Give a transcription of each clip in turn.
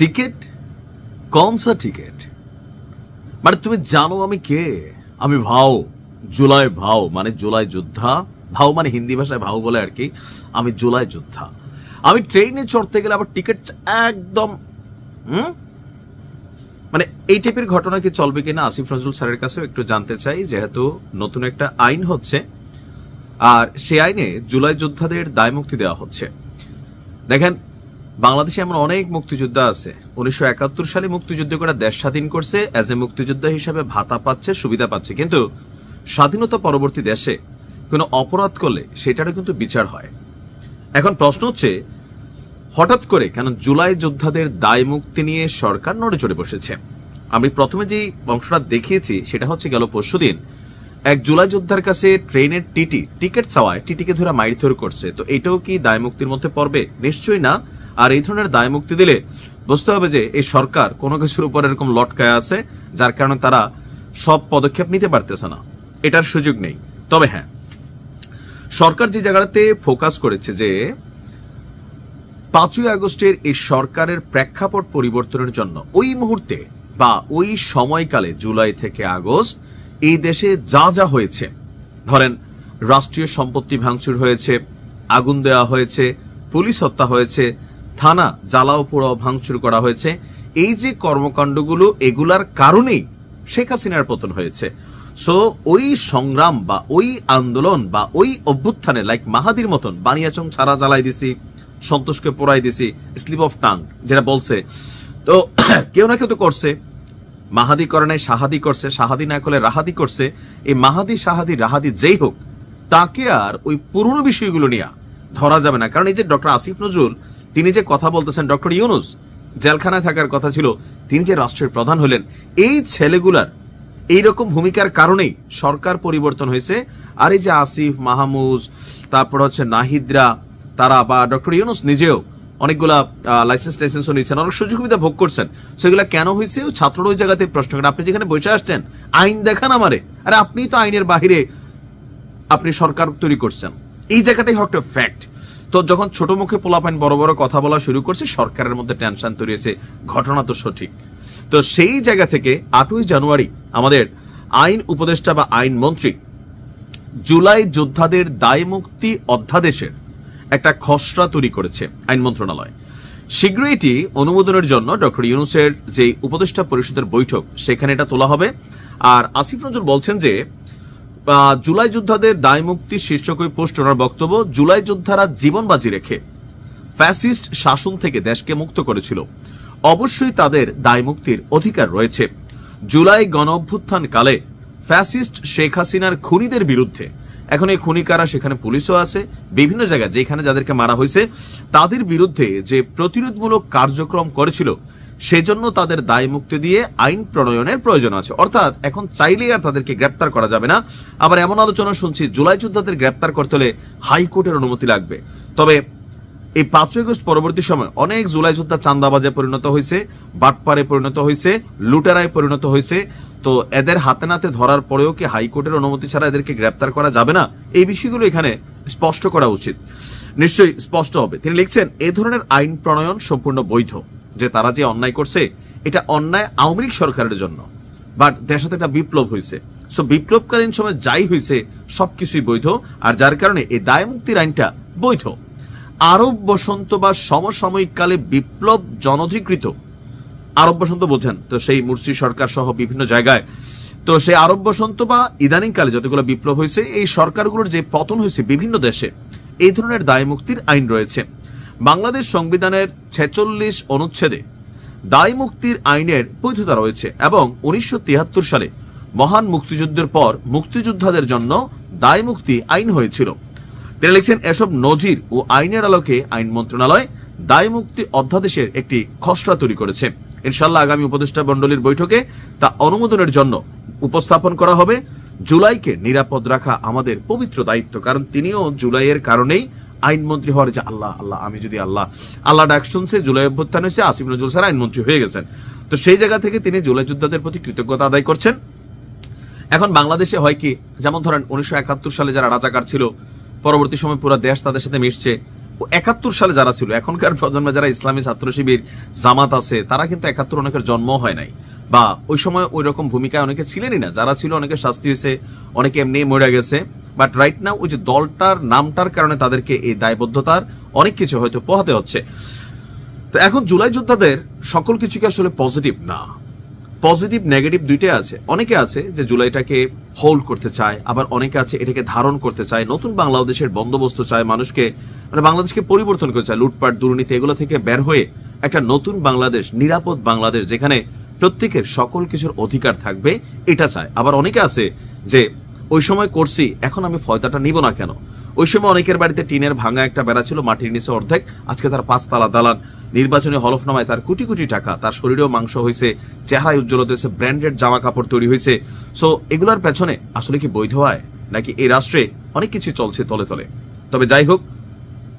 Ticket? কন সা ticket. মানে তুমি জানো আমি কে? আমি ভাও, জুলাই ভাও মানে জুলাই যোদ্ধা। ভাও মানে হিন্দি ভাষায় ভাও বলে আর কি। আমি জুলাই যোদ্ধা। আমি ট্রেনে চড়তে গেলে আবার টিকিট একদম, হুম? মানে এই টাইপের ঘটনা কি চলবে কিনা আসিফ নজরুল স্যারের কাছেও একটু জানতে চাই, যেহেতু নতুন একটা আইন হচ্ছে। আর সেই আইনে জুলাই যোদ্ধাদের দায় মুক্তি দেওয়া হচ্ছে। দেখেন বাংলাদেশে এমন অনেক মুক্তিযোদ্ধা আছে। উনিশশো একাত্তর সালে মুক্তিযুদ্ধ করে দেশ স্বাধীন করছে অ্যাজ এ মুক্তিযোদ্ধা হিসাবে ভাতা পাচ্ছে, সুবিধা পাচ্ছে। কিন্তু স্বাধীনতা পরবর্তী দেশে কোনো অপরাধ করলে সেটারও কিন্তু বিচার হয়। এখন প্রশ্ন হচ্ছে, হঠাৎ করে কেন জুলাই যোদ্ধাদের দায় মুক্তি নিয়ে সরকার নড়ে চড়ে বসেছে? আমি প্রথমে যে অংশটা দেখিয়েছি, সেটা হচ্ছে গেল পরশুদিন এক জুলাই যোদ্ধার কাছে ট্রেনের টিটি, টিকিট চাওয়ায় টিটিকে ধরে মাইরধর করছে। তো এটাও কি দায় মুক্তির মধ্যে পড়বে? নিশ্চয়ই না। আর এই ধরনের দায় মুক্তি দিলে বুঝতে হবে যে এই সরকার কোনো কিছুর উপর এরকম লটকায় আছে, যার কারণে তারা সব পদক্ষেপ নিতে পারতেছে না। এটার সুযোগ নেই। তবে হ্যাঁ সরকার যে জায়গাটাতে ফোকাস করেছে যে পাঁচই আগস্টের এই সরকারের প্রেক্ষাপট পরিবর্তনের জন্য ওই মুহূর্তে বা ওই সময়কালে জুলাই থেকে আগস্ট এই দেশে যা যা হয়েছে, ধরেন রাষ্ট্রীয় সম্পত্তি ভাঙচুর হয়েছে, আগুন দেওয়া হয়েছে, পুলিশ হত্যা হয়েছে থানা জ্বালাও পোড়াও ভাঙচুর করা হয়েছে। এই যে কর্মকাণ্ডগুলো, এগুলার কারণেই শেখ হাসিনার পতন হয়েছে। সো ওই সংগ্রাম বা ওই আন্দোলন বা ওই অভ্যুত্থানে লাইক মাহাদির মতন বানিয়াচং ছাড়া জ্বালাই দিছি, সন্তোষকে পোড়াই দিছি, স্লিপ অফ টাং, যেটা বলছে। তো, কেউ না কেউ তো করছে। মাহাদি করে নাই, সাহাদি করছে। সাহাদি না করলে রাহাদি করছে। এই মাহাদি, সাহাদি, রাহাদি যেই হোক, তাকে আর ওই পুরনো বিষয়গুলো নিয়ে ধরা যাবে না। কারণ এই যে ডক্টর আসিফ নজরুল তিনি যে কথা বলতেছেন ডক্টর ইউনুস, জেলখানায় থাকার কথা ছিল, তিনি যে রাষ্ট্রের প্রধান হলেন, এই ছেলেগুলার এইরকম ভূমিকার কারণেই সরকার পরিবর্তন হয়েছে। আর এই যে আসিফ, মাহমুজ, তারপর হচ্ছে নাহিদরা, তারা বা ডক্টর ইউনুস নিজেও অনেকগুলা লাইসেন্স টাইসেন্সও নিচ্ছেন, অনেক সুযোগ সুবিধা ভোগ করছেন। সেগুলো কেন হয়েছে? ওই ছাত্ররা ওই জায়গাতে প্রশ্ন করেন, আপনি যেখানে বসে আসছেন, আইন দেখান আমারে আরে আপনি তো আইনের বাহিরে আপনি সরকার তৈরি করছেন। এই জায়গাটাই হচ্ছে ফ্যাক্ট তো যখন ছোট মুখে পোলাপাইন বড় বড় কথা বলা শুরু করছে, সরকারের মধ্যে টেনশন তৈরি হয়েছে ঘটনা তো সঠিক। তো সেই জায়গা থেকে আটই জানুয়ারি আমাদের আইন উপদেষ্টা বা আইন মন্ত্রী জুলাই যোদ্ধাদের দায় মুক্তি অধ্যাদেশের একটা খসড়া তৈরি করেছে আইন মন্ত্রণালয়। শীঘ্রই এটি অনুমোদনের জন্য ডক্টর ইউনুসের যে উপদেষ্টা পরিষদের বৈঠক, সেখানে এটা তোলা হবে। আর আসিফ নজরুল বলছেন যে জুলাই যোদ্ধাদের দায় মুক্তি শীর্ষক ওই পোস্ট ওনার বক্তব্য, জুলাই যোদ্ধারা জীবন বাজি রেখে ফ্যাসিস্ট শাসন থেকে দেশকে মুক্ত করেছিল। অবশ্যই তাদের দায় মুক্তির অধিকার রয়েছে। জুলাই গণ অভ্যুত্থান কালে ফ্যাসিস্ট শেখ হাসিনার খুনিদের বিরুদ্ধে, এখন এই খুনি কারা সেখানে পুলিশও আছে, বিভিন্ন জায়গায় যেখানে যাদেরকে মারা হয়েছে, তাদের বিরুদ্ধে যে প্রতিরোধমূলক কার্যক্রম করেছিল সেজন্য তাদের দায় মুক্তি দিয়ে আইন প্রণয়নের প্রয়োজন আছে। অর্থাৎ এখন চাইলেই আর তাদেরকে গ্রেপ্তার করা যাবে না। আবার এমন আলোচনা শুনছি, জুলাই যোদ্ধাদের গ্রেপ্তার করতে হলে হাইকোর্টের অনুমতি লাগবে। তবে এই পাঁচই আগস্ট পরবর্তী সময় অনেক জুলাই যোদ্ধা চান্দাবাজে পরিণত হয়েছে, বাটপারে পরিণত হয়েছে, লুটেরায় পরিণত হয়েছে। তো এদের হাতে নাতে ধরার পরেও কি হাইকোর্টের অনুমতি ছাড়া এদেরকে গ্রেপ্তার করা যাবে না? এই বিষয়গুলো এখানে স্পষ্ট করা উচিত। নিশ্চয়ই স্পষ্ট হবে। তিনি লিখছেন এই ধরনের আইন প্রণয়ন সম্পূর্ণ বৈধ। যে তারা যে অন্যায় করছে, এটা অন্যায় আওয়ামী লীগ সরকারের জন্য। বাট দেশে তো একটা বিপ্লব হয়েছে। সো বিপ্লবকালীন সময় যাই হয়েছে, সবকিছুই বৈধ। আর যার কারণে এই দায় মুক্তির আইনটা বৈধ। আরব বসন্ত বা সমসাময়িক কালে বিপ্লব জনধিকৃত। আরব বসন্ত বোঝেন, তো সেই মুর্শি সরকার সহ বিভিন্ন জায়গায়। তো সেই আরব বসন্ত বা ইদানিং কালে যতগুলো বিপ্লব হয়েছে, এই সরকারগুলোর যে পতন হয়েছে বিভিন্ন দেশে, এই ধরনের দায় মুক্তির আইন রয়েছে। বাংলাদেশ সংবিধানের ছেচল্লিশ অনুচ্ছেদে দায় মুক্তির আইনের বৈধতা রয়েছে এবং উনিশশো সালে মহান মুক্তিযুদ্ধের পর মুক্তিযোদ্ধাদের জন্য দায় মুক্তি আইন হয়েছিল। তিনি লিখছেন, এসব নজির ও আইনের আলোকে আইন মন্ত্রণালয় দায় মুক্তি অধ্যাদেশের একটি খসড়া তৈরি করেছে। ইনশাল্লাহ আগামী উপদেষ্টা মণ্ডলীর বৈঠকে তা অনুমোদনের জন্য উপস্থাপন করা হবে। জুলাইকে নিরাপদ রাখা আমাদের পবিত্র দায়িত্ব, কারণ তিনিও জুলাইয়ের কারণেই আইনমন্ত্রী হওয়ার যে আল্লাহ আল্লাহ, আমি যদি আল্লাহ। আল্লাহ ডাক শুনছে, জুলাই অভ্যুত্থান হয়েছে, আসিফ নজরুল স্যার আইনমন্ত্রী হয়ে গেছেন। তো সেই জায়গা থেকে তিনি জুলাই যোদ্ধাদের প্রতি কৃতজ্ঞতা আদায় করছেন। এখন বাংলাদেশে হয় কি, যেমন ধরেন উনিশশো একাত্তর সালে যারা রাজাকার ছিল, পরবর্তী সময় পুরো দেশ তাদের সাথে মিশছে। একাত্তর সালে যারা ছিল, এখনকার প্রজন্মে যারা ইসলামী ছাত্র শিবির, জামাত আছে, তারা কিন্তু একাত্তর অনেকের জন্ম হয় নাই। বা ওই সময় ওই রকম ভূমিকায় অনেকে ছিলেনই না, যারা ছিল অনেকে শাস্তি হয়েছে, অনেকে এমনি মরে গেছে। বাট রাইট নাও ওই যে দলটার, নামটার কারণে তাদেরকে এই দায়বদ্ধতার অনেক কিছু হয়তো পোহাতে হচ্ছে। তো এখন জুলাই যোদ্ধাদের সকল কিছুকে আসলে পজিটিভ না। পজিটিভ নেগেটিভ দুইটাই আছে। অনেকে আছে যে জুলাইটাকে হোল্ড করতে চায়, আবার অনেকে আছে এটাকে ধারণ করতে চায়, নতুন বাংলাদেশের বন্দোবস্ত চায়, মানুষকে মানে বাংলাদেশকে পরিবর্তন করতে চায়, লুটপাট, দুর্নীতি, এগুলো থেকে বের হয়ে একটা নতুন বাংলাদেশ, নিরাপদ বাংলাদেশ, যেখানে প্রত্যেকের সকল কিছুর অধিকার থাকবে, এটা চায়। আবার অনেকে আছে যে ওই সময় করছি, এখন আমি ফয়দাটা নিব না কেন? ওই সময় অনেকের বাড়িতে টিনের ভাঙা একটা বেড়া ছিল, মাটির নিচে অর্ধেক, আজকে তার পাঁচতলা দালান। নির্বাচনী হলফনামায় তার কোটি কোটি টাকা, তার শরীরেও মাংস হয়েছে চেহারায় উজ্জ্বলতা হয়েছে ব্র্যান্ডেড জামা কাপড় তৈরি হয়েছে সো এগুলোর পেছনে আসলে কি বৈধ হয় নাকি এই রাষ্ট্রে অনেক কিছু চলছে তলে তলে? তবে যাই হোক,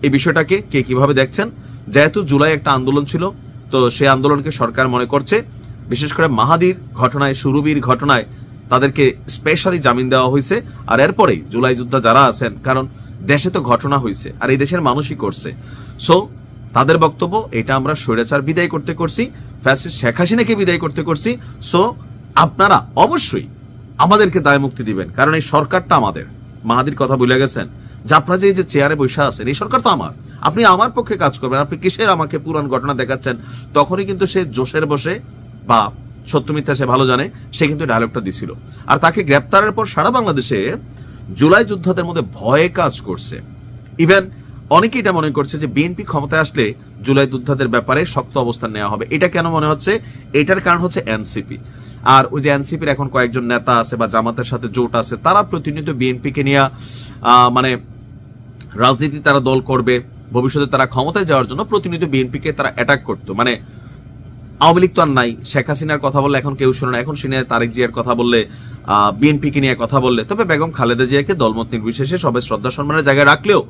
এই বিষয়টাকে কে কীভাবে দেখছেন? যেহেতু জুলাই একটা আন্দোলন ছিল, তো সেই আন্দোলনকে সরকার মনে করছে, বিশেষ করে মাহাদির ঘটনায় সুরবির ঘটনায় তাদেরকে স্পেশালি জামিন দেওয়া হয়েছে। আর এরপরেই জুলাই যোদ্ধা যারা আছেন, কারণ দেশে তো ঘটনা হয়েছে, আর এই দেশের মানুষই করছে। সো তাদের বক্তব্য, এটা আমরা স্বৈরাচার বিদায় করতে করছি ফ্যাসিস্ট শেখ হাসিনাকে বিদায় করতে করছি। সো আপনারা অবশ্যই আমাদেরকে দায় মুক্তি দিবেন, কারণ এই সরকারটা আমাদের। মাহাদির কথা ভুলে গেছেন যে আপনারা যে চেয়ারে বসে আছেন, এই সরকার তো আমার। আপনি আমার পক্ষে কাজ করবেন, আপনি কিসের আমাকে পুরান ঘটনা দেখাচ্ছেন? তখনই কিন্তু সে জোশের বসে বা সত্য মিথ্যা সে ভালো জানে, সে কিন্তু ডায়লগটা দিছিল। আর তাকে গ্রেপ্তারের পর সারা বাংলাদেশে জুলাই যোদ্ধাদের মধ্যে ভয়ে কাজ করছে। ইভেন অনেকে এটা মনে করছে যে বিএনপি ক্ষমতায় আসলে জুলাই যোদ্ধাদের ব্যাপারে শক্ত অবস্থান নেওয়া হবে। এটা কেন মনে হচ্ছে? এটার কারণ হচ্ছে এনসিপি আর ওই যে এনসিপির এখন কয়েকজন নেতা আছে বা জামাতের সাথে জোট আছে, তারা প্রতিনিয়ত বিএনপিকে নিয়ে মানে রাজনীতি তারা দল করবে, ভবিষ্যতে তারা ক্ষমতায় যাওয়ার জন্য প্রতিনিয়ত বিএনপিকে তারা অ্যাটাক করতো। মানে আওয়ামী লীগ তো আর নাই। শেখ হাসিনার কথা বললে এখন কেউ শোনে না। এখন শুনে তারেক জিয়ার কথা বললে বিএনপিকে নিয়ে কথা বললে। তবে বেগম খালেদা জিয়াকে দলমত নির্বিশেষে সবে শ্রদ্ধা সম্মানের জায়গায় রাখলেও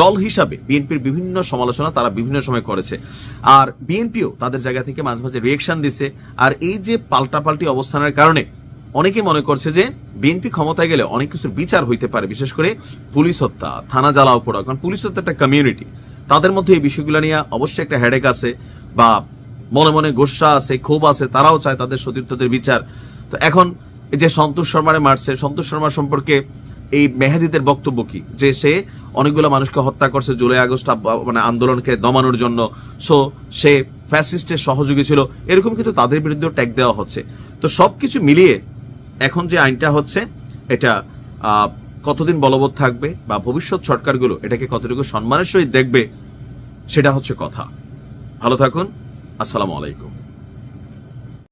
দল হিসাবে বিএনপির বিভিন্ন সমালোচনা তারা বিভিন্ন সময় করেছে। আর বিএনপিও তাদের জায়গা থেকে মাঝে মাঝে রিয়েকশন দিছে। আর এই যে পাল্টাপাল্টি অবস্থানের কারণে অনেকে মনে করছে যে বিএনপি ক্ষমতায় গেলে অনেক কিছুর বিচার হইতে পারে, বিশেষ করে পুলিশ হত্যা, থানা জ্বালাও পড়া। কারণ পুলিশ হত্যা একটা কমিউনিটি তাদের মধ্যে এই বিষয়গুলো নিয়ে অবশ্যই একটা হেডেক আছে বা মনে মনে গোসা আছে, ক্ষোভ আছে, তারাও চায় তাদের সতীর্থদের বিচার। তো এখন এই যে সন্তোষ শর্মারে মারছে, সন্তোষ শর্মা সম্পর্কে এই মেহেদিদের বক্তব্য কি? যে সে অনেকগুলো মানুষকে হত্যা করছে জুলাই আগস্ট মানে আন্দোলনকে দমানোর জন্য। সো সে ফ্যাসিস্টের সহযোগী ছিল। এরকম কিন্তু তাদের বিরুদ্ধেও ট্যাগ দেওয়া হচ্ছে। তো সব কিছু মিলিয়ে এখন যে আইনটা হচ্ছে, এটা কতদিন বলবৎ থাকবে বা ভবিষ্যৎ সরকারগুলো এটাকে কতটুকু সম্মানের সহিত দেখবে, সেটা হচ্ছে কথা। ভালো থাকুন। আসসালামু আলাইকুম।